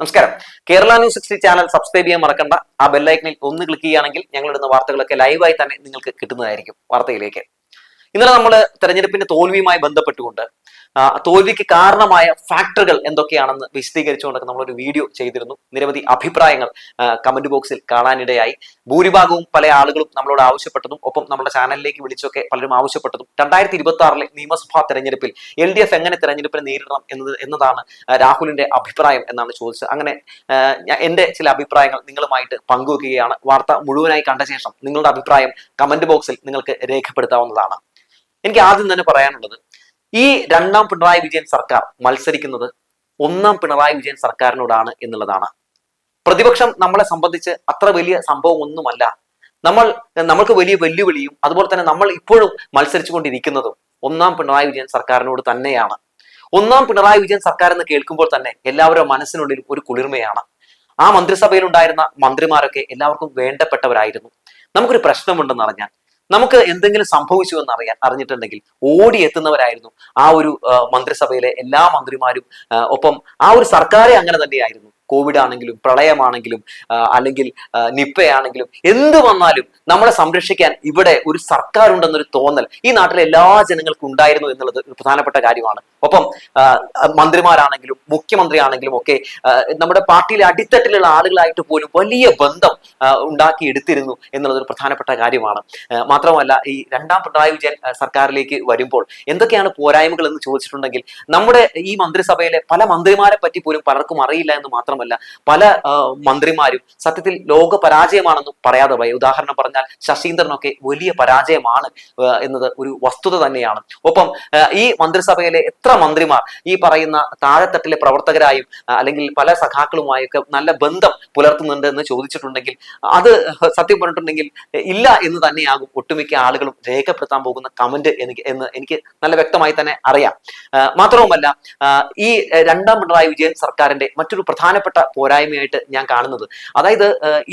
നമസ്കാരം. Kerala news sixty channel subscribe ചെയ്യാൻ മറക്കണ്ട. ആ ബെല്ലൈക്കനിൽ ഒന്ന് ക്ലിക്ക് ചെയ്യുകയാണെങ്കിൽ ഞങ്ങൾ ഇടുന്ന വാർത്തകളൊക്കെ ലൈവായി തന്നെ നിങ്ങൾക്ക് കിട്ടുന്നതായിരിക്കും വാർത്തയിലേക്ക്. ഇന്നലെ നമ്മൾ തെരഞ്ഞെടുപ്പിന്റെ തോൽവിയുമായി ബന്ധപ്പെട്ടുകൊണ്ട് തോൽവിക്ക് കാരണമായ ഫാക്ടറുകൾ എന്തൊക്കെയാണെന്ന് വിശദീകരിച്ചുകൊണ്ടൊക്കെ നമ്മളൊരു വീഡിയോ ചെയ്തിരുന്നു. നിരവധി അഭിപ്രായങ്ങൾ കമന്റ് ബോക്സിൽ കാണാനിടയായി. ഭൂരിഭാഗവും പല ആളുകളും നമ്മളോട് ആവശ്യപ്പെട്ടതും ഒപ്പം നമ്മുടെ ചാനലിലേക്ക് വിളിച്ചൊക്കെ പലരും ആവശ്യപ്പെട്ടതും. രണ്ടായിരത്തി ഇരുപത്തി ആറിലെ നിയമസഭാ തെരഞ്ഞെടുപ്പിൽ എൽ ഡി എഫ് എങ്ങനെ തെരഞ്ഞെടുപ്പിനെ നേരിടണം എന്നത് എന്നതാണ് രാഹുലിന്റെ അഭിപ്രായം എന്നാണ് ചോദിച്ചത്. അങ്ങനെ എന്റെ ചില അഭിപ്രായങ്ങൾ നിങ്ങളുമായിട്ട് പങ്കുവെക്കുകയാണ്. വാർത്ത മുഴുവനായി കണ്ട ശേഷം നിങ്ങളുടെ അഭിപ്രായം കമന്റ് ബോക്സിൽ നിങ്ങൾക്ക് രേഖപ്പെടുത്താവുന്നതാണ്. എനിക്ക് ആദ്യം തന്നെ പറയാനുള്ളത് ഈ രണ്ടാം പിണറായി വിജയൻ സർക്കാർ മത്സരിക്കുന്നത് ഒന്നാം പിണറായി വിജയൻ സർക്കാരിനോടാണ് എന്നുള്ളതാണ്. പ്രതിപക്ഷം നമ്മളെ സംബന്ധിച്ച് അത്ര വലിയ സംഭവം ഒന്നുമല്ല നമ്മൾ നമ്മൾക്ക് വലിയ വെല്ലുവിളിയും അതുപോലെ തന്നെ നമ്മൾ ഇപ്പോഴും മത്സരിച്ചു കൊണ്ടിരിക്കുന്നതും ഒന്നാം പിണറായി വിജയൻ സർക്കാരിനോട് തന്നെയാണ്. ഒന്നാം പിണറായി വിജയൻ സർക്കാർ എന്ന് കേൾക്കുമ്പോൾ തന്നെ എല്ലാവരുടെ മനസ്സിനുള്ളിൽ ഒരു കുളിർമയാണ്. ആ മന്ത്രിസഭയിൽ ഉണ്ടായിരുന്ന മന്ത്രിമാരൊക്കെ എല്ലാവർക്കും വേണ്ടപ്പെട്ടവരായിരുന്നു. നമുക്കൊരു പ്രശ്നമുണ്ടെന്ന് അറിഞ്ഞാൽ നമുക്ക് എന്തെങ്കിലും സംഭവിച്ചു എന്ന് അറിയാൻ അറിഞ്ഞിട്ടുണ്ടെങ്കിൽ ഓടിയെത്തുന്നവരായിരുന്നു ആ ഒരു മന്ത്രിസഭയിലെ എല്ലാ മന്ത്രിമാരും ഒപ്പം ആ ഒരു സർക്കാരെ അങ്ങനെ തന്നെയായിരുന്നു. കോവിഡ് ആണെങ്കിലും പ്രളയമാണെങ്കിലും അല്ലെങ്കിൽ നിപ്പയാണെങ്കിലും എന്ത് വന്നാലും നമ്മളെ സംരക്ഷിക്കാൻ ഇവിടെ ഒരു സർക്കാർ ഉണ്ടെന്നൊരു തോന്നൽ ഈ നാട്ടിലെ എല്ലാ ജനങ്ങൾക്കും ഉണ്ടായിരുന്നു എന്നുള്ളത് ഒരു പ്രധാനപ്പെട്ട കാര്യമാണ്. ഒപ്പം മന്ത്രിമാരാണെങ്കിലും മുഖ്യമന്ത്രിയാണെങ്കിലും ഒക്കെ നമ്മുടെ പാർട്ടിയിലെ അടിത്തട്ടിലുള്ള ആളുകളായിട്ട് പോലും വലിയ ബന്ധം ഉണ്ടാക്കിയെടുത്തിരുന്നു എന്നുള്ളത് ഒരു പ്രധാനപ്പെട്ട കാര്യമാണ്. മാത്രമല്ല ഈ രണ്ടാം പിണറായി വിജയൻ സർക്കാരിലേക്ക് വരുമ്പോൾ എന്തൊക്കെയാണ് പോരായ്മകൾ എന്ന് ചോദിച്ചിട്ടുണ്ടെങ്കിൽ നമ്മുടെ ഈ മന്ത്രിസഭയിലെ പല മന്ത്രിമാരെ പറ്റി പോലും പലർക്കും അറിയില്ല എന്ന് മാത്രമല്ല പല മന്ത്രിമാരും സത്യത്തിൽ ലോക പരാജയമാണെന്നും പറയാതെ പോയി. ഉദാഹരണം പറഞ്ഞാൽ ശശീന്ദ്രനൊക്കെ വലിയ പരാജയമാണ് എന്നത് ഒരു വസ്തുത തന്നെയാണ്. ഒപ്പം ഈ മന്ത്രിസഭയിലെ എത്ര മന്ത്രിമാർ ഈ പറയുന്ന താഴെത്തട്ടിലെ പ്രവർത്തകരായും അല്ലെങ്കിൽ പല സഖാക്കളുമായൊക്കെ നല്ല ബന്ധം പുലർത്തുന്നുണ്ട് എന്ന് ചോദിച്ചിട്ടുണ്ടെങ്കിൽ അത് സത്യം പറഞ്ഞിട്ടുണ്ടെങ്കിൽ ഇല്ല എന്ന് തന്നെയാകും ഒട്ടുമിക്ക ആളുകളും രേഖപ്പെടുത്താൻ പോകുന്ന കമന്റ് എനിക്ക് എന്ന് എനിക്ക് നല്ല വ്യക്തമായി തന്നെ അറിയാം. മാത്രവുമല്ല ഈ രണ്ടാം പിണറായി വിജയൻ സർക്കാരിന്റെ മറ്റൊരു പ്രധാനപ്പെട്ട പോരായ്മയായിട്ട് ഞാൻ കാണുന്നത്. അതായത്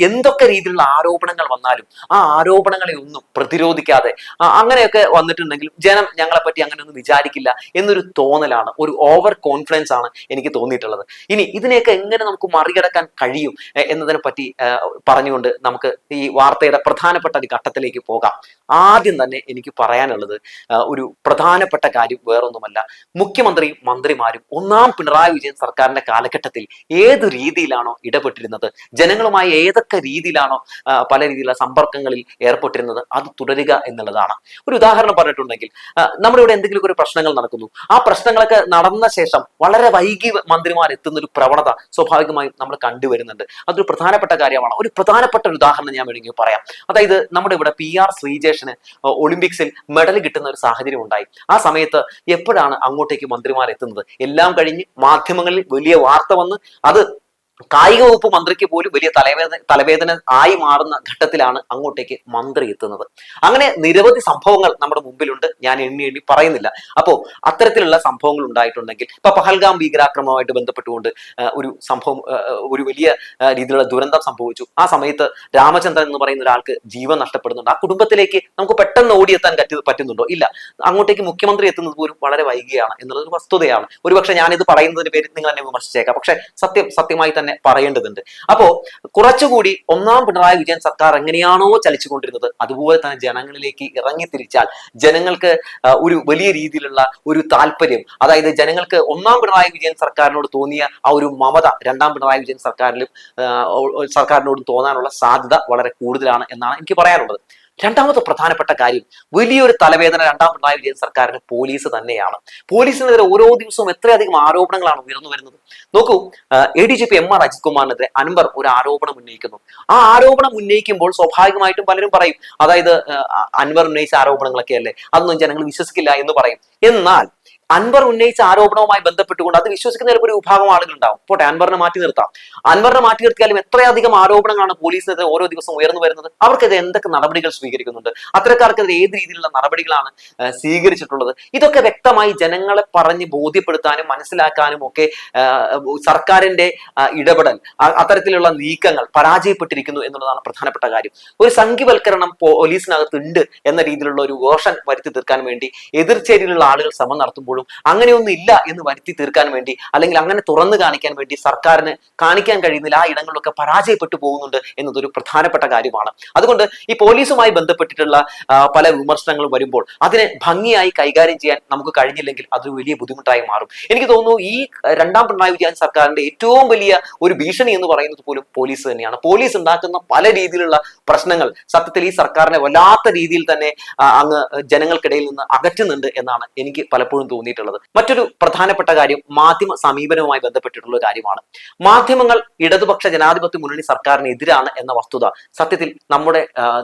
എന്തൊക്കെ രീതിയിലുള്ള ആരോപണങ്ങൾ വന്നാലും ആ ആരോപണങ്ങളെ ഒന്നും പ്രതിരോധിക്കാതെ അങ്ങനെയൊക്കെ വന്നിട്ടുണ്ടെങ്കിൽ ജനം ഞങ്ങളെ പറ്റി അങ്ങനെയൊന്നും വിചാരിക്കില്ല എന്നൊരു തോന്നലാണ് ഒരു ഓവർ കോൺഫിഡൻസ് ആണ് എനിക്ക് തോന്നിയിട്ടുള്ളത്. ഇനി ഇതിനെയൊക്കെ എങ്ങനെ നമുക്ക് മറികടക്കാൻ കഴിയും എന്നതിനെ പറ്റി പറഞ്ഞുകൊണ്ട് നമുക്ക് ഈ വാർത്തയുടെ പ്രധാനപ്പെട്ട ഒരു ഘട്ടത്തിലേക്ക് പോകാം. ആദ്യം തന്നെ എനിക്ക് പറയാനുള്ളത് ഒരു പ്രധാനപ്പെട്ട കാര്യം വേറൊന്നുമല്ല. മുഖ്യമന്ത്രിയും മന്ത്രിമാരും ഒന്നാം പിണറായി വിജയൻ സർക്കാരിന്റെ കാലഘട്ടത്തിൽ ഏത് രീതിയിലാണോ ഇടപെട്ടിരുന്നത്? ജനങ്ങളുമായി ഏതൊക്കെ രീതിയിലാണോ പല രീതിയിലുള്ള സമ്പർക്കങ്ങളിൽ ഏർപ്പെട്ടിരുന്നത്? അത് തുടരുക എന്നുള്ളതാണ്. ഒരു ഉദാഹരണം പറഞ്ഞിട്ടുണ്ടെങ്കിൽ നമ്മുടെ ഇവിടെ എന്തെങ്കിലും ഒരു പ്രശ്നങ്ങൾ നടക്കുന്നു. ആ പ്രശ്നങ്ങളൊക്കെ നടന്ന ശേഷം വളരെ വൈകി മന്ത്രിമാർ എത്തുന്ന ഒരു പ്രവണത സ്വാഭാവികമായും നമ്മൾ കണ്ടുവരുന്നുണ്ട്. അതൊരു പ്രധാനപ്പെട്ട കാര്യമാണ്. ഒരു പ്രധാനപ്പെട്ട ഒരു ഉദാഹരണം ഞാൻ വേണമെങ്കിൽ പറയാം. അതായത് നമ്മുടെ ഇവിടെ പി ആർ ശ്രീജേഷന് ഒളിമ്പിക്സിൽ മെഡൽ കിട്ടുന്ന ഒരു സാഹചര്യം ഉണ്ടായി. ആ സമയത്ത് എപ്പോഴാണ് അങ്ങോട്ടേക്ക് മന്ത്രിമാർ എത്തുന്നത്? എല്ലാം കഴിഞ്ഞ് മാധ്യമങ്ങളിൽ വലിയ വാർത്ത വന്ന് അത് കായിക വകുപ്പ് മന്ത്രിക്ക് പോലും വലിയ തലവേദന തലവേദന ആയി മാറുന്ന ഘട്ടത്തിലാണ് അങ്ങോട്ടേക്ക് മന്ത്രി എത്തുന്നത്. അങ്ങനെ നിരവധി സംഭവങ്ങൾ നമ്മുടെ മുമ്പിലുണ്ട്. ഞാൻ എണ്ണി എണ്ണി പറയുന്നില്ല. അപ്പോ അത്തരത്തിലുള്ള സംഭവങ്ങൾ ഉണ്ടായിട്ടുണ്ടെങ്കിൽ ഇപ്പൊ പഹൽഗാം ഭീകരാക്രമണവുമായിട്ട് ബന്ധപ്പെട്ടുകൊണ്ട് ഒരു സംഭവം ഒരു വലിയ രീതിയിലുള്ള ദുരന്തം സംഭവിച്ചു. ആ സമയത്ത് രാമചന്ദ്രൻ എന്ന് പറയുന്ന ഒരാൾക്ക് ജീവൻ നഷ്ടപ്പെടുന്നുണ്ട്. ആ കുടുംബത്തിലേക്ക് നമുക്ക് പെട്ടെന്ന് ഓടിയെത്താൻ പറ്റി പറ്റുന്നുണ്ടോ? ഇല്ല. അങ്ങോട്ടേക്ക് മുഖ്യമന്ത്രി എത്തുന്നത് പോലും വളരെ വൈകിയാണ് എന്നുള്ളത് ഒരു വസ്തുതയാണ്. ഒരുപക്ഷെ ഞാനിത് പറയുന്നതിന് പേരിൽ നിങ്ങൾ എന്നെ വിമർശിച്ചേക്കാം. പക്ഷെ സത്യം സത്യമായി തന്നെ പറയേണ്ടതുണ്ട്. അപ്പോ കുറച്ചുകൂടി ഒന്നാം പിണറായി വിജയൻ സർക്കാർ എങ്ങനെയാണോ ചലിച്ചുകൊണ്ടിരുന്നത് അതുപോലെ തന്നെ ജനങ്ങളിലേക്ക് ഇറങ്ങി തിരിച്ചാൽ ജനങ്ങൾക്ക് ഒരു വലിയ രീതിയിലുള്ള ഒരു താല്പര്യം അതായത് ജനങ്ങൾക്ക് ഒന്നാം പിണറായി വിജയൻ സർക്കാരിനോട് തോന്നിയ ആ ഒരു മമത രണ്ടാം പിണറായി വിജയൻ സർക്കാരിലും സർക്കാരിനോടും തോന്നാനുള്ള സാധ്യത വളരെ കൂടുതലാണ് എന്നാണ് എനിക്ക് പറയാനുള്ളത്. രണ്ടാമത്തെ പ്രധാനപ്പെട്ട കാര്യം വലിയൊരു തലവേദന രണ്ടാം പിണറായി വിജയൻ സർക്കാരിന് പോലീസ് തന്നെയാണ്. പോലീസിനെതിരെ ഓരോ ദിവസവും എത്രയധികം ആരോപണങ്ങളാണ് ഉയർന്നു വരുന്നത്. നോക്കൂ A D G P M R Ajith കുമാറിനെതിരെ Anwar ഒരു ആരോപണം ഉന്നയിക്കുന്നു. ആ ആരോപണം ഉന്നയിക്കുമ്പോൾ സ്വാഭാവികമായിട്ടും പലരും പറയും അതായത് അൻവർ ഉന്നയിച്ച ആരോപണങ്ങളൊക്കെ അല്ലേ അതൊന്നും ജനങ്ങൾ വിശ്വസിക്കില്ല എന്ന് പറയും. എന്നാൽ അൻവർ ഉന്നയിച്ച ആരോപണവുമായി ബന്ധപ്പെട്ടുകൊണ്ട് അത് വിശ്വസിക്കുന്ന ചിലപ്പോൾ ഒരു വിഭാഗം ആളുകൾ ഉണ്ടാവും പോട്ടെ അൻവറിനെ മാറ്റി നിർത്താം. അൻവറിനെ മാറ്റി നിർത്തിയാലും എത്രയധികം ആരോപണങ്ങളാണ് പോലീസിനെതിരെ ഓരോ ദിവസം ഉയർന്നു വരുന്നത്? അവർക്കെതിരെ എന്തൊക്കെ നടപടികൾ സ്വീകരിക്കുന്നുണ്ട്? അത്തരക്കാർക്കെതിരെ ഏത് രീതിയിലുള്ള നടപടികളാണ് സ്വീകരിച്ചിട്ടുള്ളത്? ഇതൊക്കെ വ്യക്തമായി ജനങ്ങളെ പറഞ്ഞ് ബോധ്യപ്പെടുത്താനും മനസ്സിലാക്കാനും ഒക്കെ സർക്കാരിന്റെ ഇടപെടൽ അത്തരത്തിലുള്ള നീക്കങ്ങൾ പരാജയപ്പെട്ടിരിക്കുന്നു എന്നുള്ളതാണ് പ്രധാനപ്പെട്ട കാര്യം. ഒരു സംഘിവൽക്കരണം പോലീസിനകത്തുണ്ട് എന്ന രീതിയിലുള്ള ഒരു വേർഷൻ വരുത്തി തീർക്കാൻ വേണ്ടി എതിർചേരിയിലുള്ള ആളുകൾ ശ്രമം നടത്തുമ്പോൾ രേഖപ്പെടുത്തുമ്പോഴും അങ്ങനെയൊന്നും ഇല്ല എന്ന് വരുത്തി തീർക്കാൻ വേണ്ടി അല്ലെങ്കിൽ അങ്ങനെ തുറന്നു കാണിക്കാൻ വേണ്ടി സർക്കാരിന് കാണിക്കാൻ കഴിയുന്നില്ല ആ ഇടങ്ങളിലൊക്കെ പരാജയപ്പെട്ടു പോകുന്നുണ്ട് എന്നതൊരു പ്രധാനപ്പെട്ട കാര്യമാണ്. അതുകൊണ്ട് ഈ പോലീസുമായി ബന്ധപ്പെട്ടിട്ടുള്ള പല വിമർശനങ്ങളും വരുമ്പോൾ അതിനെ ഭംഗിയായി കൈകാര്യം ചെയ്യാൻ നമുക്ക് കഴിഞ്ഞില്ലെങ്കിൽ അതൊരു വലിയ ബുദ്ധിമുട്ടായി മാറും. എനിക്ക് തോന്നുന്നു ഈ രണ്ടാം പിണറായി വിജയൻ സർക്കാരിന്റെ ഏറ്റവും വലിയ ഒരു ഭീഷണി എന്ന് പറയുന്നത് പോലും പോലീസ് തന്നെയാണ്. പോലീസ് ഉണ്ടാക്കുന്ന പല രീതിയിലുള്ള പ്രശ്നങ്ങൾ സത്യത്തിൽ ഈ സർക്കാരിനെ വല്ലാത്ത രീതിയിൽ തന്നെ അങ്ങ് ജനങ്ങൾക്കിടയിൽ നിന്ന് അകറ്റുന്നുണ്ട് എന്നാണ് എനിക്ക് പലപ്പോഴും തോന്നിയിട്ടുള്ളത്. മറ്റൊരു പ്രധാനപ്പെട്ട കാര്യം മാധ്യമ സമീപനവുമായി ബന്ധപ്പെട്ടിട്ടുള്ള കാര്യമാണ്. മാധ്യമങ്ങൾ ഇടതുപക്ഷ ജനാധിപത്യ മുന്നണി സർക്കാരിന് എതിരാണ് എന്ന വസ്തുത സത്യത്തിൽ നമ്മുടെ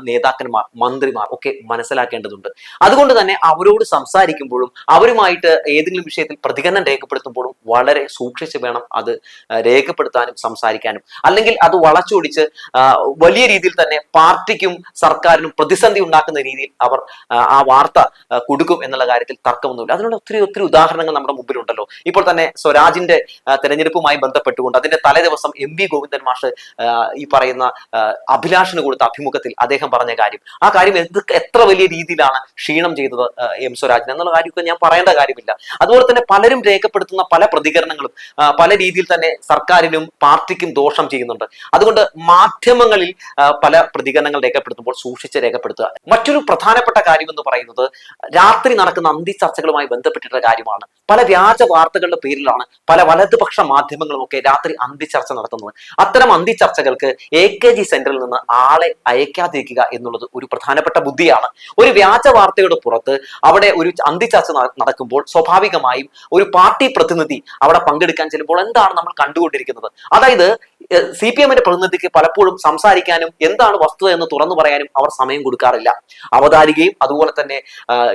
നേതാക്കന്മാർ മന്ത്രിമാർ ഒക്കെ മനസ്സിലാക്കേണ്ടതുണ്ട്. അതുകൊണ്ട് തന്നെ അവരോട് സംസാരിക്കുമ്പോഴും അവരുമായിട്ട് ഏതെങ്കിലും വിഷയത്തിൽ പ്രതികരണം രേഖപ്പെടുത്തുമ്പോഴും വളരെ സൂക്ഷിച്ച് വേണം അത് രേഖപ്പെടുത്താനും സംസാരിക്കാനും. അല്ലെങ്കിൽ അത് വളച്ചൊടിച്ച് വലിയ രീതിയിൽ തന്നെ പാർട്ടിക്കും സർക്കാരിനും പ്രതിസന്ധി ഉണ്ടാക്കുന്ന രീതിയിൽ അവർ ആ വാർത്ത കൊടുക്കും എന്നുള്ള കാര്യത്തിൽ തർക്കമൊന്നുമില്ല. അതിനുള്ള ഒത്തിരി ഒത്തിരി ഉദാഹരണങ്ങൾ നമ്മുടെ മുമ്പിലുണ്ടല്ലോ. ഇപ്പോൾ തന്നെ സ്വരാജിന്റെ തെരഞ്ഞെടുപ്പുമായി ബന്ധപ്പെട്ടുകൊണ്ട് അതിന്റെ തലേ ദിവസം എം വി ഗോവിന്ദൻ മാഷ് ഈ പറയുന്ന അഭിലാഷിന് കൊടുത്ത അഭിമുഖത്തിൽ അദ്ദേഹം പറഞ്ഞ കാര്യം. ആ കാര്യം എന്ത് എത്ര വലിയ രീതിയിലാണ് ക്ഷീണം ചെയ്തത് എം സ്വരാജിന് എന്നുള്ള കാര്യമൊക്കെ ഞാൻ പറയേണ്ട കാര്യമില്ല. അതുപോലെ തന്നെ പലരും രേഖപ്പെടുത്തുന്ന പല പ്രതികരണങ്ങളും പല രീതിയിൽ തന്നെ സർക്കാരിനും പാർട്ടിക്കും ദോഷം ചെയ്യുന്നുണ്ട്. അതുകൊണ്ട് മാധ്യമങ്ങളിൽ പല പ്രതികരണങ്ങൾ രേഖപ്പെടുത്തുമ്പോൾ സൂക്ഷിച്ച് രേഖപ്പെടുത്തുക. മറ്റൊരു പ്രധാനപ്പെട്ട കാര്യം എന്ന് പറയുന്നത് രാത്രി നടക്കുന്ന അന്തി ചർച്ചകളുമായി ബന്ധപ്പെട്ടിട്ടുള്ള കാര്യമാണ്. പല വ്യാജ വാർത്തകളുടെ പേരിലാണ് പല വലതുപക്ഷ മാധ്യമങ്ങളും ഒക്കെ രാത്രി അന്തി ചർച്ച നടത്തുന്നത്. അത്തരം അന്തി ചർച്ചകൾക്ക് എ കെ ജി സെന്ററിൽ നിന്ന് ആളെ അയക്കാതിരിക്കുക എന്നുള്ളത് ഒരു പ്രധാനപ്പെട്ട ബുദ്ധിയാണ്. ഒരു വ്യാജ വാർത്തയുടെ പുറത്ത് അവിടെ ഒരു അന്തി ചർച്ച നടക്കുമ്പോൾ സ്വാഭാവികമായും ഒരു പാർട്ടി പ്രതിനിധി അവിടെ പങ്കെടുക്കാൻ ചെല്ലുമ്പോൾ എന്താണ് നമ്മൾ കണ്ടുകൊണ്ടിരിക്കുന്നത്? അതായത് സി പി എമ്മിന്റെ പ്രതിനിധിക്ക് പലപ്പോഴും സംസാരിക്കാനും എന്താണ് വസ്തുത എന്ന് തുറന്നു പറയാനും അവർ സമയം കൊടുക്കാറില്ല. അവതാരികയും അതുപോലെ തന്നെ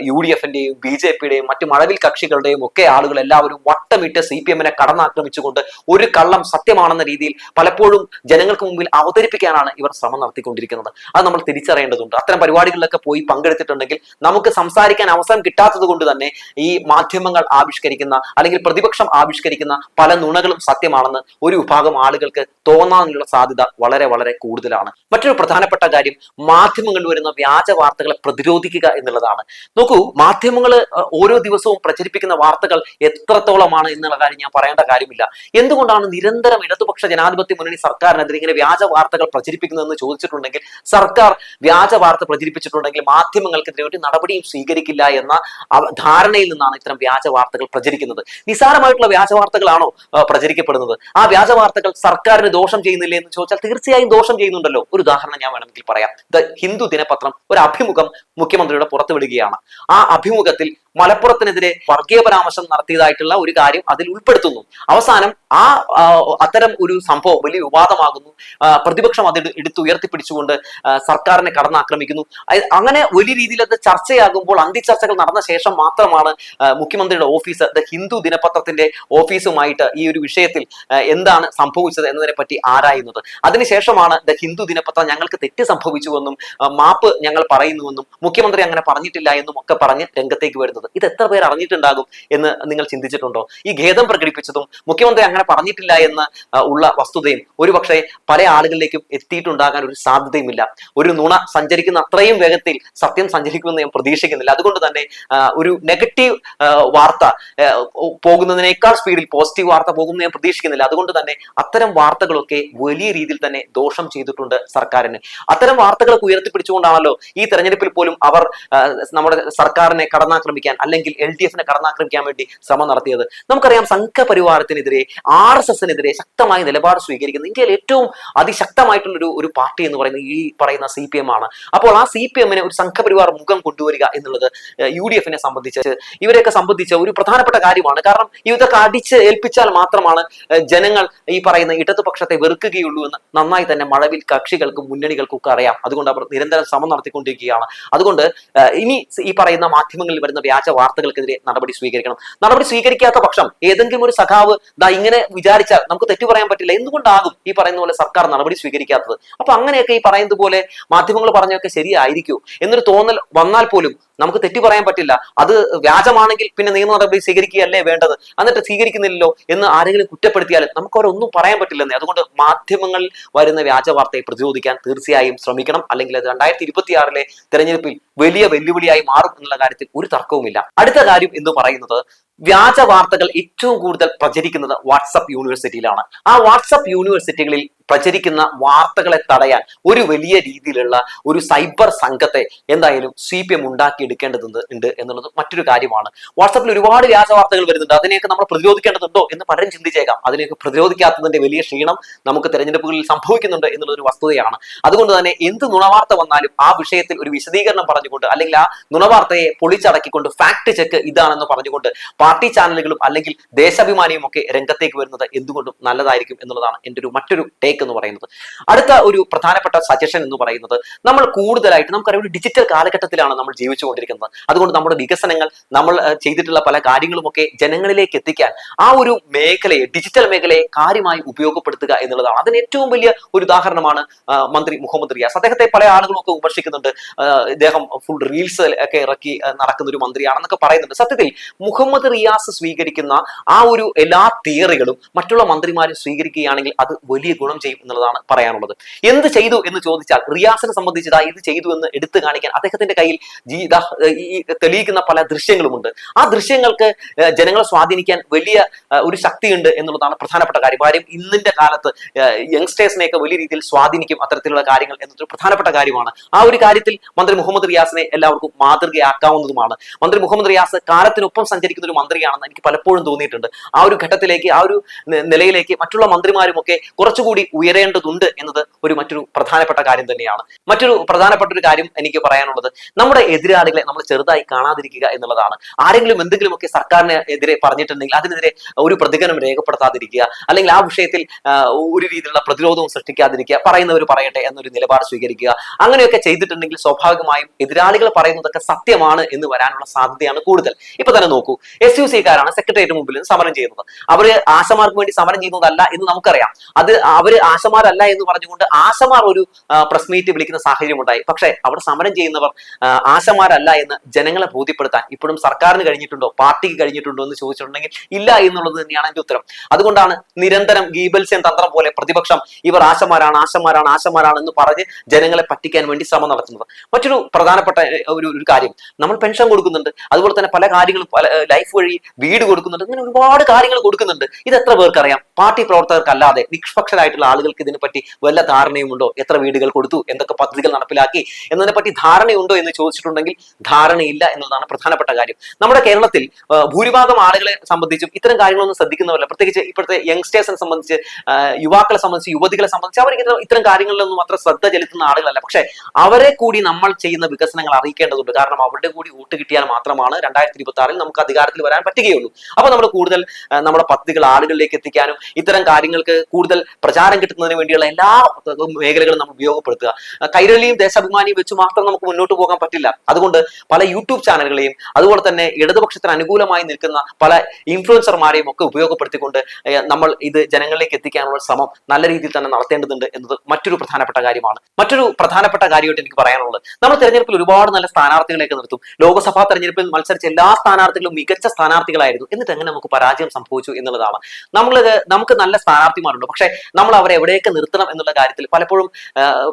യു ഡി എഫിന്റെയും ബി ജെ പിയുടെയും മറ്റു മഴവിൽ കക്ഷികളുടെയും ഒക്കെ ആളുകൾ എല്ലാവരും വട്ടമിട്ട് സി പി എമ്മിനെ കടന്നാക്രമിച്ചുകൊണ്ട് ഒരു കള്ളം സത്യമാണെന്ന രീതിയിൽ പലപ്പോഴും ജനങ്ങൾക്ക് മുമ്പിൽ അവതരിപ്പിക്കാനാണ് ഇവർ ശ്രമം നടത്തിക്കൊണ്ടിരിക്കുന്നത്. അത് നമ്മൾ തിരിച്ചറിയേണ്ടതുണ്ട്. അത്തരം പരിപാടികളിലൊക്കെ പോയി പങ്കെടുത്തിട്ടുണ്ടെങ്കിൽ നമുക്ക് സംസാരിക്കാൻ അവസരം കിട്ടാത്തത് കൊണ്ട് തന്നെ ഈ മാധ്യമങ്ങൾ ആവിഷ്കരിക്കുന്ന അല്ലെങ്കിൽ പ്രതിപക്ഷം ആവിഷ്കരിക്കുന്ന പല നുണകളും സത്യമാണെന്ന് ഒരു വിഭാഗം ആളുകൾക്ക് തോന്നാനുള്ള സാധ്യത വളരെ വളരെ കൂടുതലാണ്. മറ്റൊരു പ്രധാനപ്പെട്ട കാര്യം മാധ്യമങ്ങളിൽ വരുന്ന വ്യാജ വാർത്തകളെ പ്രതിരോധിക്കുക എന്നുള്ളതാണ്. നോക്കൂ മാധ്യമങ്ങൾ ഓരോ ദിവസവും പ്രചരിപ്പിക്കുന്ന വാർത്തകൾ എത്രത്തോളമാണ് എന്നുള്ള കാര്യം ഞാൻ പറയേണ്ട കാര്യമില്ല. എന്തുകൊണ്ടാണ് നിരന്തരം ഇടതുപക്ഷ ജനാധിപത്യ മുന്നണി സർക്കാരിനെതിരെ ഇങ്ങനെ വ്യാജ വാർത്തകൾ പ്രചരിപ്പിക്കുന്നതെന്ന് ചോദിച്ചിട്ടുണ്ടെങ്കിൽ സർക്കാർ വ്യാജ വാർത്ത പ്രചരിപ്പിച്ചിട്ടുണ്ടെങ്കിൽ മാധ്യമങ്ങൾക്കെതിരെ ഒരു നടപടിയും സ്വീകരിക്കില്ല എന്ന ധാരണയിൽ നിന്നാണ് ഇത്തരം വ്യാജ വാർത്തകൾ പ്രചരിക്കുന്നത്. നിസ്സാരമായിട്ടുള്ള വ്യാജ വാർത്തകളാണോ പ്രചരിക്കപ്പെടുന്നത്? ആ വ്യാജ വാർത്തകൾ സർക്കാരിന് ദോഷം ചെയ്യുന്നില്ലേ എന്ന് ചോദിച്ചാൽ തീർച്ചയായും ദോഷം ചെയ്യുന്നുണ്ടല്ലോ. ഒരു ഉദാഹരണം ഞാൻ വേണമെങ്കിൽ പറയാം. ദ ഹിന്ദു ദിനപത്രം ഒരു അഭിമുഖം മുഖ്യമന്ത്രിയുടെ പുറത്തുവിടുകയാണ് ആ അഭിമുഖത്തിൽ മലപ്പുറത്തിനെതിരെ വർഗീയ പരാമർശം നടത്തിയതായിട്ടുള്ള ഒരു കാര്യം അതിൽ ഉൾപ്പെടുത്തുന്നു. അവസാനം ആ അത്തരം ഒരു സംഭവം വലിയ വിവാദമാകുന്നു. പ്രതിപക്ഷം അത് എടു- എടുത്ത് ഉയർത്തിപ്പിടിച്ചുകൊണ്ട് സർക്കാരിനെ കടന്നാക്രമിക്കുന്നു. അങ്ങനെ വലിയ രീതിയിൽ അത് ചർച്ചയാകുമ്പോൾ അന്തിചർച്ചകൾ നടന്ന ശേഷം മാത്രമാണ് മുഖ്യമന്ത്രിയുടെ ഓഫീസ് ദ ഹിന്ദു ദിനപത്രത്തിന്റെ ഓഫീസുമായിട്ട് ഈ ഒരു വിഷയത്തിൽ എന്താണ് സംഭവിച്ചത് എന്നതിനെ പറ്റി ആരായുന്നത്? അതിനുശേഷമാണ് ദ ഹിന്ദു ദിനപത്രം ഞങ്ങൾക്ക് തെറ്റ് സംഭവിച്ചുവെന്നും മാപ്പ് ഞങ്ങൾ പറയുന്നുവെന്നും മുഖ്യമന്ത്രി അങ്ങനെ പറഞ്ഞിട്ടില്ല എന്നും ഒക്കെ പറഞ്ഞ് രംഗത്തേക്ക് വരുന്നത്. ഇത് എത്ര പേർ അറിഞ്ഞിട്ടുണ്ടാകും എന്ന് നിങ്ങൾ ചിന്തിച്ചിട്ടുണ്ടോ? ഈ ഖേദം പ്രകടിപ്പിച്ചതും മുഖ്യമന്ത്രി അങ്ങനെ പറഞ്ഞിട്ടില്ല എന്ന് ഉള്ള വസ്തുതയും ഒരുപക്ഷെ പല ആളുകളിലേക്കും എത്തിയിട്ടുണ്ടാകാൻ ഒരു സാധ്യതയുമില്ല. ഒരു നുണ സഞ്ചരിക്കുന്ന അത്രയും വേഗത്തിൽ സത്യം സഞ്ചരിക്കുമെന്ന് ഞാൻ പ്രതീക്ഷിക്കുന്നില്ല. അതുകൊണ്ട് തന്നെ ഒരു നെഗറ്റീവ് വാർത്ത പോകുന്നതിനേക്കാൾ സ്പീഡിൽ പോസിറ്റീവ് വാർത്ത പോകുമെന്ന് ഞാൻ പ്രതീക്ഷിക്കുന്നില്ല. അതുകൊണ്ട് തന്നെ അത്തരം വാർത്തകളൊക്കെ വലിയ രീതിയിൽ തന്നെ ദോഷം ചെയ്തിട്ടുണ്ട് സർക്കാരിന്. അത്തരം വാർത്തകളൊക്കെ ഉയർത്തിപ്പിടിച്ചുകൊണ്ടാണല്ലോ ഈ തെരഞ്ഞെടുപ്പിൽ പോലും അവർ നമ്മുടെ സർക്കാരിനെ കടന്നാക്രമിക്കാൻ അല്ലെങ്കിൽ എൽ ഡി എഫിനെ കടന്നാക്രമിക്കാൻ വേണ്ടി ശ്രമം നടത്തിയത്. നമുക്കറിയാം സംഘപരിവാരത്തിനെതിരെ ആർ എസ് എസിനെതിരെ ശക്തമായ നിലപാട് സ്വീകരിക്കുന്ന ഇന്ത്യയിൽ ഏറ്റവും അതിശക്തമായിട്ടുള്ള ഒരു പാർട്ടി എന്ന് പറയുന്നത് ഈ പറയുന്ന സി പി എം ആണ്. അപ്പോൾ ആ സി പി എമ്മിനെ ഒരു സംഘപരിവാർ മുഖം കൊണ്ടുവരിക എന്നുള്ളത് യു ഡി എഫിനെ സംബന്ധിച്ച് ഇവരെയൊക്കെ സംബന്ധിച്ച ഒരു പ്രധാനപ്പെട്ട കാര്യമാണ്. കാരണം ഇതൊക്കെ അടിച്ച് ഏൽപ്പിച്ചാൽ മാത്രമാണ് ജനങ്ങൾ ഈ പറയുന്ന ഇടതുപക്ഷത്തെ വെറുക്കുകയുള്ളൂ എന്ന് നന്നായി തന്നെ മഴവിൽ കക്ഷികൾക്കും മുന്നണികൾക്കും ഒക്കെ അറിയാം. അതുകൊണ്ട് അവർ നിരന്തരം ശ്രമം നടത്തിക്കൊണ്ടിരിക്കുകയാണ്. അതുകൊണ്ട് ഇനി ഈ പറയുന്ന മാധ്യമങ്ങളിൽ വരുന്ന വ്യാജ വാർത്തകൾക്കെതിരെ നടപടി സ്വീകരിക്കണം. നടപടി സ്വീകരിക്കാത്ത പക്ഷം ഏതെങ്കിലും ഒരു സഖാവ് ദാ ഇങ്ങനെ വിചാരിച്ചാൽ നമുക്ക് തെറ്റു പറയാൻ പറ്റില്ല. എന്തുകൊണ്ടാകും ഈ പറയുന്ന പോലെ സർക്കാർ നടപടി സ്വീകരിക്കാത്തത്? അപ്പൊ അങ്ങനെയൊക്കെ ഈ പറയുന്നത് പോലെ മാധ്യമങ്ങൾ പറഞ്ഞൊക്കെ ശരിയായിരിക്കും. എന്നൊരു തോന്നൽ വന്നാൽ പോലും നമുക്ക് തെറ്റി പറയാൻ പറ്റില്ല. അത് വ്യാജമാണെങ്കിൽ പിന്നെ നിയമ നടപടി സ്വീകരിക്കുകയല്ലേ വേണ്ടത്? എന്നിട്ട് സ്വീകരിക്കുന്നില്ലല്ലോ എന്ന് ആരെങ്കിലും കുറ്റപ്പെടുത്തിയാലും നമുക്ക് അവരൊന്നും പറയാൻ പറ്റില്ലെന്നേ. അതുകൊണ്ട് മാധ്യമങ്ങളിൽ വരുന്ന വ്യാജ വാർത്തയെ പ്രതിരോധിക്കാൻ തീർച്ചയായും ശ്രമിക്കണം. അല്ലെങ്കിൽ അത് രണ്ടായിരത്തി ഇരുപത്തിയാറിലെ തെരഞ്ഞെടുപ്പിൽ വലിയ വെല്ലുവിളിയായി മാറും എന്നുള്ള കാര്യത്തിൽ ഒരു തർക്കവുമില്ല. അടുത്ത കാര്യം എന്ന് പറയുന്നത് വ്യാജ വാർത്തകൾ ഏറ്റവും കൂടുതൽ പ്രചരിക്കുന്നത് വാട്സപ്പ് യൂണിവേഴ്സിറ്റിയിലാണ്. ആ വാട്സപ്പ് യൂണിവേഴ്സിറ്റികളിൽ പ്രചരിക്കുന്ന വാർത്തകളെ തടയാൻ ഒരു വലിയ രീതിയിലുള്ള ഒരു സൈബർ സംഘത്തെ എന്തായാലും സി പി എം ഉണ്ടാക്കിയെടുക്കേണ്ടതുണ്ട് ഉണ്ട് എന്നുള്ളത് മറ്റൊരു കാര്യമാണ്. വാട്സപ്പിൽ ഒരുപാട് വ്യാജ വാർത്തകൾ വരുന്നുണ്ട്. അതിനെയൊക്കെ നമ്മൾ പ്രതിരോധിക്കേണ്ടതുണ്ടോ എന്ന് പലരും ചിന്തിച്ചേക്കാം. അതിനെയൊക്കെ പ്രതിരോധിക്കാത്തതിന്റെ വലിയ ക്ഷീണം നമുക്ക് തെരഞ്ഞെടുപ്പുകളിൽ സംഭവിക്കുന്നുണ്ട് എന്നുള്ളൊരു വസ്തുതയാണ്. അതുകൊണ്ട് തന്നെ എന്ത് നുണവാർത്ത വന്നാലും ആ വിഷയത്തിൽ ഒരു വിശദീകരണം പറഞ്ഞുകൊണ്ട് അല്ലെങ്കിൽ ആ നുണവാർത്തയെ പൊളിച്ചടക്കിക്കൊണ്ട് ഫാക്ട് ചെക്ക് ഇതാണെന്ന് പറഞ്ഞുകൊണ്ട് പാർട്ടി ചാനലുകളും അല്ലെങ്കിൽ ദേശാഭിമാനിയും ഒക്കെ രംഗത്തേക്ക് വരുന്നത് എന്തുകൊണ്ടും നല്ലതായിരിക്കും എന്നുള്ളതാണ് എന്റെ ഒരു മറ്റൊരു ടേക്ക് എന്ന് പറയുന്നത്. അടുത്ത ഒരു പ്രധാനപ്പെട്ട സജഷൻ എന്ന് പറയുന്നത് നമ്മൾ കൂടുതലായിട്ട് നമുക്കറിയാം ഒരു ഡിജിറ്റൽ കാലഘട്ടത്തിലാണ് നമ്മൾ ജീവിച്ചുകൊണ്ടിരിക്കുന്നത്. അതുകൊണ്ട് നമ്മുടെ വികസനങ്ങൾ നമ്മൾ ചെയ്തിട്ടുള്ള പല കാര്യങ്ങളുമൊക്കെ ജനങ്ങളിലേക്ക് എത്തിക്കാൻ ആ ഒരു മേഖലയെ ഡിജിറ്റൽ മേഖലയെ കാര്യമായി ഉപയോഗപ്പെടുത്തുക എന്നുള്ളതാണ്. അതിന് ഏറ്റവും വലിയ ഒരു ഉദാഹരണമാണ് മന്ത്രി മുഹമ്മദ് റിയാസ്. അദ്ദേഹത്തെ പല ആളുകളും ഒക്കെ വിമർശിക്കുന്നുണ്ട് ഇദ്ദേഹം ഫുൾ റീൽസ് ഒക്കെ ഇറക്കി നടക്കുന്ന ഒരു മന്ത്രിയാണെന്നൊക്കെ പറയുന്നുണ്ട്. സത്യത്തിൽ മുഹമ്മദ് റിയാസ് സ്വീകരിക്കുന്ന ആ ഒരു എല്ലാ തിയറികളും മറ്റുള്ള മന്ത്രിമാരും സ്വീകരിക്കുകയാണെങ്കിൽ അത് വലിയ ഗുണം ചെയ്യും എന്നുള്ളതാണ് പറയാനുള്ളത്. എന്ത് ചെയ്തു എന്ന് ചോദിച്ചാൽ റിയാസിനെ സംബന്ധിച്ചതാ ഇത് ചെയ്തു എന്ന് എടുത്തു കാണിക്കാൻ അദ്ദേഹത്തിന്റെ കയ്യിൽ തെളിയിക്കുന്ന പല ദൃശ്യങ്ങളുമുണ്ട്. ആ ദൃശ്യങ്ങൾക്ക് ജനങ്ങളെ സ്വാധീനിക്കാൻ വലിയ ഒരു ശക്തിയുണ്ട് എന്നുള്ളതാണ് പ്രധാനപ്പെട്ട കാര്യം. കാര്യം ഇന്നിന്റെ കാലത്ത് യങ്സ്റ്റേഴ്സിനെയൊക്കെ വലിയ രീതിയിൽ സ്വാധീനിക്കും അത്തരത്തിലുള്ള കാര്യങ്ങൾ എന്നൊരു പ്രധാനപ്പെട്ട കാര്യമാണ്. ആ ഒരു കാര്യത്തിൽ മന്ത്രി മുഹമ്മദ് റിയാസിനെ എല്ലാവർക്കും മാതൃകയാക്കാവുന്നതുമാണ്. മന്ത്രി മുഹമ്മദ് റിയാസ് കാലത്തിനൊപ്പം സഞ്ചരിക്കുന്ന ഒരു മന്ത്രിയാണെന്ന് എനിക്ക് പലപ്പോഴും തോന്നിയിട്ടുണ്ട്. ആ ഒരു ഘട്ടത്തിലേക്ക് ആ ഒരു നിലയിലേക്ക് മറ്റുള്ള മന്ത്രിമാരുമൊക്കെ കുറച്ചുകൂടി ഉയരേണ്ടതുണ്ട് എന്നത് ഒരു മറ്റൊരു പ്രധാനപ്പെട്ട കാര്യം തന്നെയാണ്. മറ്റൊരു പ്രധാനപ്പെട്ട ഒരു കാര്യം എനിക്ക് പറയാനുള്ളത് നമ്മുടെ എതിരാളികളെ നമ്മൾ ചെറുതായി കാണാതിരിക്കുക എന്നുള്ളതാണ്. ആരെങ്കിലും എന്തെങ്കിലുമൊക്കെ സർക്കാരിന് എതിരെ പറഞ്ഞിട്ടുണ്ടെങ്കിൽ അതിനെതിരെ ഒരു പ്രതികരണം രേഖപ്പെടുത്താതിരിക്കുക അല്ലെങ്കിൽ ആ വിഷയത്തിൽ ഒരു രീതിയിലുള്ള പ്രതിരോധവും സൃഷ്ടിക്കാതിരിക്കുക പറയുന്നവർ പറയട്ടെ എന്നൊരു നിലപാട് സ്വീകരിക്കുക അങ്ങനെയൊക്കെ ചെയ്തിട്ടുണ്ടെങ്കിൽ സ്വാഭാവികമായും എതിരാളികൾ പറയുന്നതൊക്കെ സത്യമാണ് എന്ന് വരാനുള്ള സാധ്യതയാണ് കൂടുതൽ. ഇപ്പൊ തന്നെ നോക്കൂ എസ്. യു സിക്കാരാണ് സെക്രട്ടേറിയറ്റ് മുമ്പിൽ സമരം ചെയ്യുന്നത്. അവർ ആശമാർക്ക് വേണ്ടി സമരം ചെയ്യുന്നതല്ല എന്ന് നമുക്കറിയാം. അത് അവർ ആശമാരല്ല എന്ന് പറഞ്ഞുകൊണ്ട് ആശമാർ ഒരു പ്രസ് മീറ്റ് വിളിക്കുന്ന സാഹചര്യം ഉണ്ടായി പക്ഷേ അവിടെ സമരം ചെയ്യുന്നവർ ആശമാരല്ല എന്ന് ജനങ്ങളെ ബോധ്യപ്പെടുത്താൻ ഇപ്പോഴും സർക്കാരിന് കഴിഞ്ഞിട്ടുണ്ടോ? പാർട്ടിക്ക് കഴിഞ്ഞിട്ടുണ്ടോ എന്ന് ചോദിച്ചിട്ടുണ്ടെങ്കിൽ ഇല്ല എന്നുള്ളത് തന്നെയാണ് എന്റെ ഉത്തരം. അതുകൊണ്ടാണ് നിരന്തരം ഗീബൽസ്യൻ തന്ത്രം പോലെ പ്രതിപക്ഷം ഇവർ ആശമാരാണ് ആശമാരാണ് ആശമാരാണ് എന്ന് പറഞ്ഞ് ജനങ്ങളെ പറ്റിക്കാൻ വേണ്ടി ശ്രമം നടത്തുന്നത്. മറ്റൊരു പ്രധാനപ്പെട്ട ഒരു ഒരു കാര്യം. നമ്മൾ പെൻഷൻ കൊടുക്കുന്നുണ്ട്. അതുപോലെ തന്നെ പല കാര്യങ്ങളും പല ലൈഫ് വഴി വീട് കൊടുക്കുന്നുണ്ട്. അങ്ങനെ ഒരുപാട് കാര്യങ്ങൾ കൊടുക്കുന്നുണ്ട്. ഇത് എത്ര പേർക്ക് അറിയാം? പാർട്ടി പ്രവർത്തകർക്കല്ലാതെ നിഷ്പക്ഷരായിട്ടുള്ള ആളുകൾക്ക് ഇതിനെപ്പറ്റി വല്ല ധാരണയുമുണ്ടോ? എത്ര വീടുകൾ കൊടുത്തു? എന്തൊക്കെ പദ്ധതികൾ നടപ്പിലാക്കി? എന്നതിനെ പറ്റി ധാരണയുണ്ടോ എന്ന് ചോദിച്ചിട്ടുണ്ടെങ്കിൽ ധാരണയില്ല എന്നുള്ളതാണ് പ്രധാനപ്പെട്ട കാര്യം. നമ്മുടെ കേരളത്തിൽ ഭൂരിഭാഗം ആളുകളെ സംബന്ധിച്ചും ഇത്തരം കാര്യങ്ങളൊന്നും ശ്രദ്ധിക്കുന്നവരല്ല. പ്രത്യേകിച്ച് ഇപ്പോഴത്തെ യങ്സ്റ്റേഴ്സിനെ സംബന്ധിച്ച് യുവാക്കളെ സംബന്ധിച്ച് യുവതികളെ സംബന്ധിച്ച് അവർ ഇത്തരം കാര്യങ്ങളിലൊന്നും അത്ര ശ്രദ്ധ ചെലുത്തുന്ന ആളുകളല്ല. പക്ഷെ അവരെ കൂടി നമ്മൾ ചെയ്യുന്ന വികസനങ്ങൾ അറിയിക്കേണ്ടതുണ്ട്. കാരണം അവരുടെ കൂടി വോട്ട് കിട്ടിയാൽ മാത്രമാണ് രണ്ടായിരത്തി ഇരുപത്തി ആറിൽ നമുക്ക് അധികാരത്തിൽ വരാൻ പറ്റുകയുള്ളൂ. അപ്പൊ നമ്മൾ കൂടുതൽ നമ്മുടെ പദ്ധതികൾ ആളുകളിലേക്ക് എത്തിക്കാനും ഇത്തരം കാര്യങ്ങൾക്ക് കൂടുതൽ പ്രചാരം കിട്ടുന്നതിന് വേണ്ടിയുള്ള എല്ലാ മേഖലകളും നമ്മൾ ഉപയോഗപ്പെടുത്തുക. കൈരളിയും ദേശാഭിമാനിയും വെച്ച് മാത്രം നമുക്ക് മുന്നോട്ട് പോകാൻ പറ്റില്ല. അതുകൊണ്ട് പല യൂട്യൂബ് ചാനലുകളെയും അതുപോലെ തന്നെ ഇടതുപക്ഷത്തിന് അനുകൂലമായി നിൽക്കുന്ന പല ഇൻഫ്ലുവൻസർമാരെയും ഒക്കെ ഉപയോഗപ്പെടുത്തിക്കൊണ്ട് നമ്മൾ ഇത് ജനങ്ങളിലേക്ക് എത്തിക്കാനുള്ള ശ്രമം നല്ല രീതിയിൽ തന്നെ നടത്തേണ്ടതുണ്ട് എന്നത് മറ്റൊരു പ്രധാനപ്പെട്ട കാര്യമാണ്. മറ്റൊരു പ്രധാനപ്പെട്ട കാര്യമായിട്ട് എനിക്ക് പറയാനുള്ളത് നമ്മൾ തെരഞ്ഞെടുപ്പിൽ ഒരുപാട് നല്ല സ്ഥാനാർത്ഥികളെയൊക്കെ നിർത്തും. ലോക്സഭാ തെരഞ്ഞെടുപ്പിൽ മത്സരിച്ച എല്ലാ സ്ഥാനാർത്ഥികളും മികച്ച സ്ഥാനാർത്ഥികളായിരുന്നു. എന്നിട്ട് എങ്ങനെ നമുക്ക് പരാജയം സംഭവിച്ചു എന്നുള്ളതാണ്. നമ്മൾ നമുക്ക് നല്ല സ്ഥാനാർത്ഥിമാരുണ്ട്. പക്ഷേ നമ്മൾ അവരെ എവിടെയൊക്കെ നിർത്തണം എന്നുള്ള കാര്യത്തിൽ പലപ്പോഴും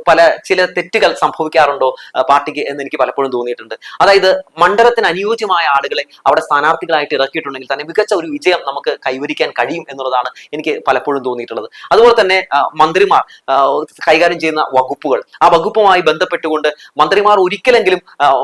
പല ചില തെറ്റുകൾ സംഭവിക്കാറുണ്ടോ പാർട്ടിക്ക് എന്ന് എനിക്ക് പലപ്പോഴും തോന്നിയിട്ടുണ്ട്. അതായത് മണ്ഡലത്തിന് അനുയോജ്യമായ ആളുകളെ അവിടെ സ്ഥാനാർത്ഥികളായിട്ട് ഇറക്കിയിട്ടുണ്ടെങ്കിൽ തന്നെ മികച്ച ഒരു വിജയം നമുക്ക് കൈവരിക്കാൻ കഴിയും എന്നുള്ളതാണ് എനിക്ക് പലപ്പോഴും തോന്നിയിട്ടുള്ളത്. അതുപോലെ തന്നെ മന്ത്രിമാർ കൈകാര്യം ചെയ്യുന്ന വകുപ്പുകൾ. ആ വകുപ്പുമായി ബന്ധപ്പെട്ടുകൊണ്ട് മന്ത്രിമാർ ഒരിക്കലെങ്കിലും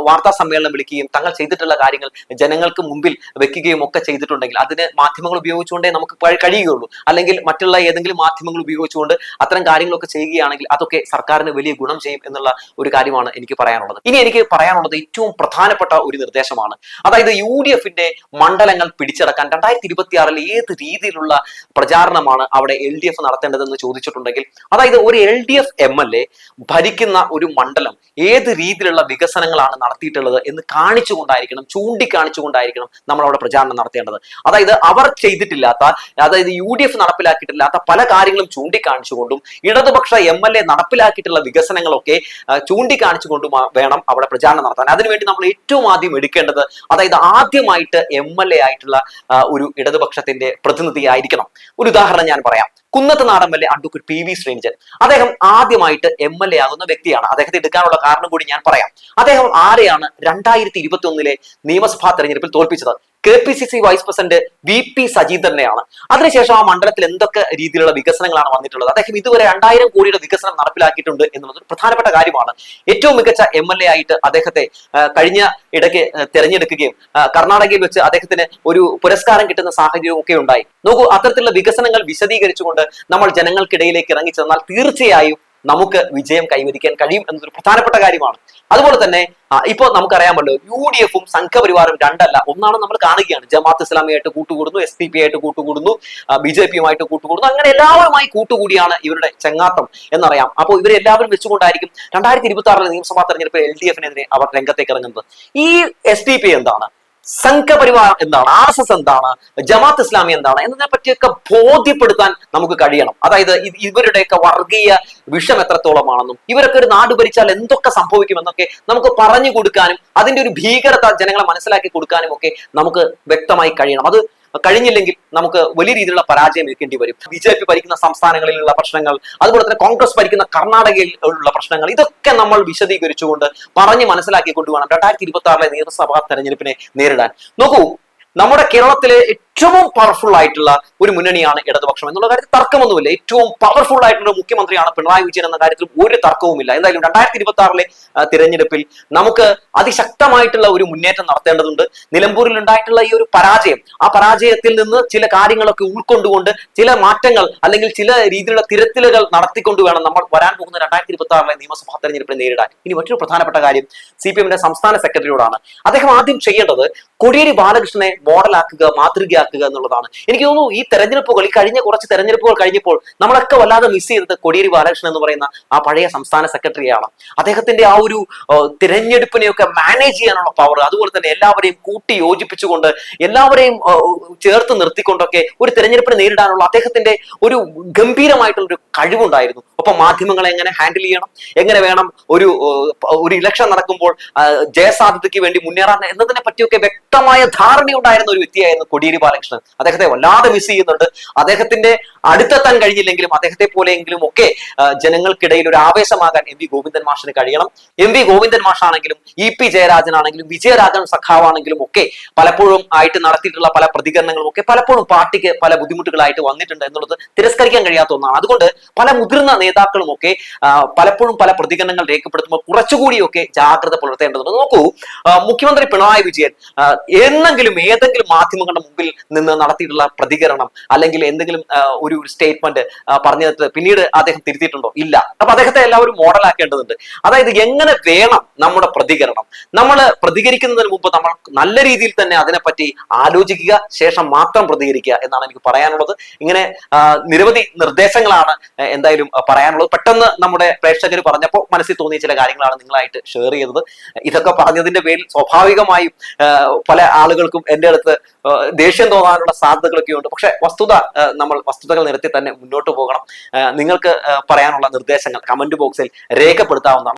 വാർത്താ സമ്മേളനം വിളിക്കുകയും തങ്ങൾ ചെയ്തിട്ടുള്ള കാര്യങ്ങൾ ജനങ്ങൾക്ക് മുമ്പിൽ വെക്കുകയും ഒക്കെ ചെയ്തിട്ടുണ്ടെങ്കിൽ അതിന് മാധ്യമങ്ങൾ ഉപയോഗിച്ചുകൊണ്ടേ നമുക്ക് കഴി- കഴിയുകയുള്ളൂ. അല്ലെങ്കിൽ മറ്റുള്ള ഏതെങ്കിലും മാധ്യമങ്ങൾ ഉപയോഗിച്ചുകൊണ്ട് അത്തരം കാര്യങ്ങളൊക്കെ ചെയ്യുകയാണെങ്കിൽ അതൊക്കെ സർക്കാരിന് വലിയ ഗുണം ചെയ്യും എന്നുള്ള ഒരു കാര്യമാണ് എനിക്ക് പറയാനുള്ളത്. ഇനി എനിക്ക് പറയാനുള്ളത് ഏറ്റവും പ്രധാനപ്പെട്ട ഒരു നിർദ്ദേശമാണ്. അതായത് യു ഡി എഫിന്റെ മണ്ഡലങ്ങൾ പിടിച്ചടക്കാൻ രണ്ടായിരത്തി ഇരുപത്തി ആറിൽ ഏത് രീതിയിലുള്ള പ്രചാരണമാണ് അവിടെ എൽ ഡി എഫ് നടത്തേണ്ടതെന്ന് ചോദിച്ചിട്ടുണ്ടെങ്കിൽ അതായത് ഒരു L D F M L A ഭരിക്കുന്ന ഒരു മണ്ഡലം ഏത് രീതിയിലുള്ള വികസനങ്ങളാണ് നടത്തിയിട്ടുള്ളത് എന്ന് കാണിച്ചുകൊണ്ടായിരിക്കണം ചൂണ്ടിക്കാണിച്ചുകൊണ്ടായിരിക്കണം നമ്മൾ അവിടെ പ്രചാരണം നടത്തേണ്ടത്. അതായത് അവർ ചെയ്തിട്ടില്ലാത്ത അതായത് യു ഡി എഫ് നടപ്പിലാക്കിയിട്ടില്ലാത്ത പല കാര്യങ്ങളും ചൂണ്ടിക്കാണിച്ചുകൊണ്ടും ഇടതുപക്ഷ എം എൽ എ നടപ്പിലാക്കിയിട്ടുള്ള വികസനങ്ങളൊക്കെ ചൂണ്ടിക്കാണിച്ചുകൊണ്ടും വേണം അവിടെ പ്രചാരണം നടത്താൻ. അതിനുവേണ്ടി നമ്മൾ ഏറ്റവും ആദ്യം എടുക്കേണ്ടത് അതായത് ആദ്യമായിട്ട് എം എൽ എ ആയിട്ടുള്ള ഒരു ഇടതുപക്ഷത്തിന്റെ പ്രതിനിധി ആയിരിക്കണം ഒരു ഉദാഹരണം ഞാൻ പറയാം. കുന്നത്ത് എ അഡ്വക്കേറ്റ് പി വി ശ്രീനിജൻ. അദ്ദേഹം ആദ്യമായിട്ട് എം എൽ എ ആകുന്ന വ്യക്തിയാണ്. അദ്ദേഹത്തെ എടുക്കാനുള്ള കാരണം കൂടി ഞാൻ പറയാം. അദ്ദേഹം ആരെയാണ് രണ്ടായിരത്തി ഇരുപത്തി ഒന്നിലെ നിയമസഭാ തെരഞ്ഞെടുപ്പിൽ തോൽപ്പിച്ചത്? K P C C vice president V P സജീന്ദ്രനെയാണ്. അതിനുശേഷം ആ മണ്ഡലത്തിൽ എന്തൊക്കെ രീതിയിലുള്ള വികസനങ്ങളാണ് വന്നിട്ടുള്ളത്? അദ്ദേഹം ഇതുവരെ രണ്ടായിരം കോടിയുടെ വികസനം നടപ്പിലാക്കിയിട്ടുണ്ട് എന്നുള്ളത് പ്രധാനപ്പെട്ട കാര്യമാണ്. ഏറ്റവും മികച്ച എം എൽ എ ആയിട്ട് അദ്ദേഹത്തെ കഴിഞ്ഞ ഇടയ്ക്ക് തെരഞ്ഞെടുക്കുകയും കർണാടകയിൽ വെച്ച് അദ്ദേഹത്തിന് ഒരു പുരസ്കാരം കിട്ടുന്ന സാഹചര്യവും ഒക്കെ ഉണ്ടായി. നോക്കൂ അത്തരത്തിലുള്ള വികസനങ്ങൾ വിശദീകരിച്ചുകൊണ്ട് നമ്മൾ ജനങ്ങൾക്കിടയിലേക്ക് ഇറങ്ങി ചെന്നാൽ തീർച്ചയായും നമുക്ക് വിജയം കൈവരിക്കാൻ കഴിയും എന്നതൊരു പ്രധാനപ്പെട്ട കാര്യമാണ്. അതുപോലെ തന്നെ ഇപ്പോൾ നമുക്കറിയാമല്ലോ യു ഡി എഫും സംഘപരിവാറും രണ്ടല്ല. ഒന്നാണ് നമ്മൾ കാണുകയാണ്. ജമാഅത്ത് ഇസ്ലാമിയായിട്ട് കൂട്ടുകൂടുന്നു എസ് ഡി പി ആയിട്ട് കൂട്ടുകൂടുന്നു ബി ജെ പിയുമായിട്ട് കൂട്ടുകൂടുന്നു അങ്ങനെ എല്ലാവരുമായി കൂട്ടുകൂടിയാണ് ഇവരുടെ ചെങ്ങാത്തം എന്നറിയാം. അപ്പോൾ ഇവരെല്ലാവരും വെച്ചുകൊണ്ടായിരിക്കും രണ്ടായിരത്തി ഇരുപത്തി ആറിലെ നിയമസഭാ തെരഞ്ഞെടുപ്പിൽ എൽ ഡി എഫിനെതിരെ അവർ രംഗത്തേക്ക് ഇറങ്ങുന്നത്. ഈ എസ് ഡി പി എന്താണ്? സംഘപരിവാർ എന്താണ്? ആർ എസ് എസ് എന്താണ്? ജമാഅത്ത് ഇസ്ലാമി എന്താണ്? എന്നതിനെ പറ്റിയൊക്കെ ബോധ്യപ്പെടുത്താൻ നമുക്ക് കഴിയണം. അതായത് ഇവരുടെയൊക്കെ വർഗീയ വിഷം എത്രത്തോളമാണെന്നും ഇവരൊക്കെ ഒരു നാട് ഭരിച്ചാൽ എന്തൊക്കെ സംഭവിക്കുമെന്നൊക്കെ നമുക്ക് പറഞ്ഞു കൊടുക്കാനും അതിന്റെ ഒരു ഭീകരത ജനങ്ങളെ മനസ്സിലാക്കി കൊടുക്കാനും ഒക്കെ നമുക്ക് വ്യക്തമായി കഴിയണം. അത് കഴിഞ്ഞില്ലെങ്കിൽ നമുക്ക് വലിയ രീതിയിലുള്ള പരാജയം ഏൽക്കേണ്ടി വരും. ബി ജെ പി ഭരിക്കുന്ന സംസ്ഥാനങ്ങളിലുള്ള പ്രശ്നങ്ങൾ അതുപോലെ തന്നെ കോൺഗ്രസ് ഭരിക്കുന്ന കർണാടകയിൽ ഉള്ള പ്രശ്നങ്ങൾ ഇതൊക്കെ നമ്മൾ വിശദീകരിച്ചുകൊണ്ട് പറഞ്ഞ് മനസ്സിലാക്കി കൊണ്ടുവേണം രണ്ടായിരത്തി ഇരുപത്തി ആറിലെ നിയമസഭാ തെരഞ്ഞെടുപ്പിനെ നേരിടാൻ. നോക്കൂ നമ്മുടെ കേരളത്തിലെ ഏറ്റവും പവർഫുൾ ആയിട്ടുള്ള ഒരു മുന്നണിയാണ് ഇടതുപക്ഷം എന്നുള്ള കാര്യത്തിൽ തർക്കമൊന്നുമില്ല. ഏറ്റവും പവർഫുൾ ആയിട്ടുള്ള മുഖ്യമന്ത്രിയാണ് പിണറായി വിജയൻ എന്ന കാര്യത്തിൽ ഒരു തർക്കവുമില്ല. എന്തായാലും രണ്ടായിരത്തി ഇരുപത്തി ആറിലെ തിരഞ്ഞെടുപ്പിൽ നമുക്ക് അതിശക്തമായിട്ടുള്ള ഒരു മുന്നേറ്റം നടത്തേണ്ടതുണ്ട്. നിലമ്പൂരിൽ ഉണ്ടായിട്ടുള്ള ഈ ഒരു പരാജയം ആ പരാജയത്തിൽ നിന്ന് ചില കാര്യങ്ങളൊക്കെ ഉൾക്കൊണ്ടുകൊണ്ട് ചില മാറ്റങ്ങൾ അല്ലെങ്കിൽ ചില രീതിയിലുള്ള തിരുത്തലുകൾ നടത്തിക്കൊണ്ട് വേണം നമ്മൾ വരാൻ പോകുന്ന രണ്ടായിരത്തി ഇരുപത്തി ആറിലെ നിയമസഭാ തെരഞ്ഞെടുപ്പിനെ നേരിടാൻ. ഇനി മറ്റൊരു പ്രധാനപ്പെട്ട കാര്യം സി പി എമ്മിന്റെ സംസ്ഥാന സെക്രട്ടറിയോടാണ്. അദ്ദേഹം ആദ്യം ചെയ്യേണ്ടത് കോടിയേരി ബാലകൃഷ്ണനെ മോഡലാക്കുക മാതൃകയാക്കുക എന്നുള്ളതാണ്. എനിക്ക് തോന്നുന്നു ഈ തെരഞ്ഞെടുപ്പുകൾ ഈ കഴിഞ്ഞ കുറച്ച് തെരഞ്ഞെടുപ്പുകൾ കഴിഞ്ഞപ്പോൾ നമ്മളൊക്കെ വല്ലാതെ മിസ് ചെയ്തത് കോടിയേരി ബാലകൃഷ്ണൻ എന്ന് പറയുന്ന ആ പഴയ സംസ്ഥാന സെക്രട്ടറിയാണ് അദ്ദേഹത്തിന്റെ ആ ഒരു തിരഞ്ഞെടുപ്പിനെയൊക്കെ മാനേജ് ചെയ്യാനുള്ള പവർ അതുപോലെ തന്നെ എല്ലാവരെയും കൂട്ടി യോജിപ്പിച്ചുകൊണ്ട് എല്ലാവരെയും ചേർത്ത് നിർത്തിക്കൊണ്ടൊക്കെ ഒരു തെരഞ്ഞെടുപ്പിനെ നേരിടാനുള്ള അദ്ദേഹത്തിന്റെ ഒരു ഗംഭീരമായിട്ടുള്ള ഒരു കഴിവുണ്ടായിരുന്നു. ഒപ്പം മാധ്യമങ്ങളെ എങ്ങനെ ഹാൻഡിൽ ചെയ്യണം എങ്ങനെ വേണം ഒരു ഒരു ഇലക്ഷൻ നടക്കുമ്പോൾ ജയസാധ്യതയ്ക്ക് വേണ്ടി മുന്നേറാൻ എന്നതിനെ പറ്റിയൊക്കെ വ്യക്തമായ ധാരണയുണ്ടായിരുന്ന ഒരു വ്യക്തിയായിരുന്നു കൊടിയേരി ബാലകൃഷ്ണൻ. അദ്ദേഹത്തെ വല്ലാതെ മിസ് ചെയ്യുന്നുണ്ട്. അദ്ദേഹത്തിന്റെ അടുത്തെത്താൻ കഴിഞ്ഞില്ലെങ്കിലും അദ്ദേഹത്തെ പോലെയെങ്കിലും ഒക്കെ ജനങ്ങൾക്കിടയിൽ ഒരു ആവേശമാകാൻ എം വി ഗോവിന്ദൻ മാഷിന് കഴിയണം. എം വി ഗോവിന്ദൻ മാഷാണെങ്കിലും ഇ പി ജയരാജനാണെങ്കിലും വിജയരാജൻ സഖാവാണെങ്കിലും ഒക്കെ പലപ്പോഴും ആയിട്ട് നടത്തിയിട്ടുള്ള പല പ്രതികരണങ്ങളും ഒക്കെ പലപ്പോഴും പാർട്ടിക്ക് പല ബുദ്ധിമുട്ടുകളായിട്ട് വന്നിട്ടുണ്ട് എന്നുള്ളത് തിരസ്കരിക്കാൻ കഴിയാത്ത ഒന്നാണ്. അതുകൊണ്ട് പല മുതിർന്ന നേതാക്കളും ഒക്കെ പലപ്പോഴും പല പ്രതികരണങ്ങൾ രേഖപ്പെടുത്തുമ്പോൾ കുറച്ചുകൂടിയൊക്കെ ജാഗ്രത പുലർത്തേണ്ടതുണ്ട്. നോക്കൂ മുഖ്യമന്ത്രി പിണറായി വിജയൻ എന്നെങ്കിലും ഏതെങ്കിലും മാധ്യമങ്ങളുടെ മുമ്പിൽ നിന്ന് നടത്തിയിട്ടുള്ള പ്രതികരണം അല്ലെങ്കിൽ എന്തെങ്കിലും ഒരു സ്റ്റേറ്റ്മെന്റ് പറഞ്ഞിട്ട് പിന്നീട് അദ്ദേഹം തിരുത്തിയിട്ടുണ്ടോ? ഇല്ല. അപ്പൊ അദ്ദേഹത്തെ എല്ലാവരും മോഡലാക്കേണ്ടതുണ്ട് അതായത് എങ്ങനെ വേണം നമ്മുടെ പ്രതികരണം? നമ്മൾ പ്രതികരിക്കുന്നതിന് മുമ്പ് നമ്മൾ നല്ല രീതിയിൽ തന്നെ അതിനെപ്പറ്റി ആലോചിക്കുക ശേഷം മാത്രം പ്രതികരിക്കുക എന്നാണ് എനിക്ക് പറയാനുള്ളത്. ഇങ്ങനെ നിരവധി നിർദ്ദേശങ്ങളാണ് എന്തായാലും പറയാനുള്ളത്. പെട്ടെന്ന് നമ്മുടെ പ്രേക്ഷകർ പറഞ്ഞപ്പോൾ മനസ്സിൽ തോന്നിയ ചില കാര്യങ്ങളാണ് നിങ്ങളായിട്ട് ഷെയർ ചെയ്തത്. ഇതൊക്കെ പറഞ്ഞതിന്റെ പേരിൽ സ്വാഭാവികമായും പല ആളുകൾക്കും എന്റെ അടുത്ത് ആ, ദേഷ്യം തോന്നാനുള്ള സാധ്യതകളൊക്കെ ഉണ്ട്. പക്ഷെ വസ്തുത നമ്മൾ വസ്തുതകൾ നിരത്തി തന്നെ മുന്നോട്ട് പോകണം. നിങ്ങൾക്ക് പറയാനുള്ള നിർദ്ദേശങ്ങൾ കമന്റ് ബോക്സിൽ രേഖപ്പെടുത്താവുന്നതാണ്.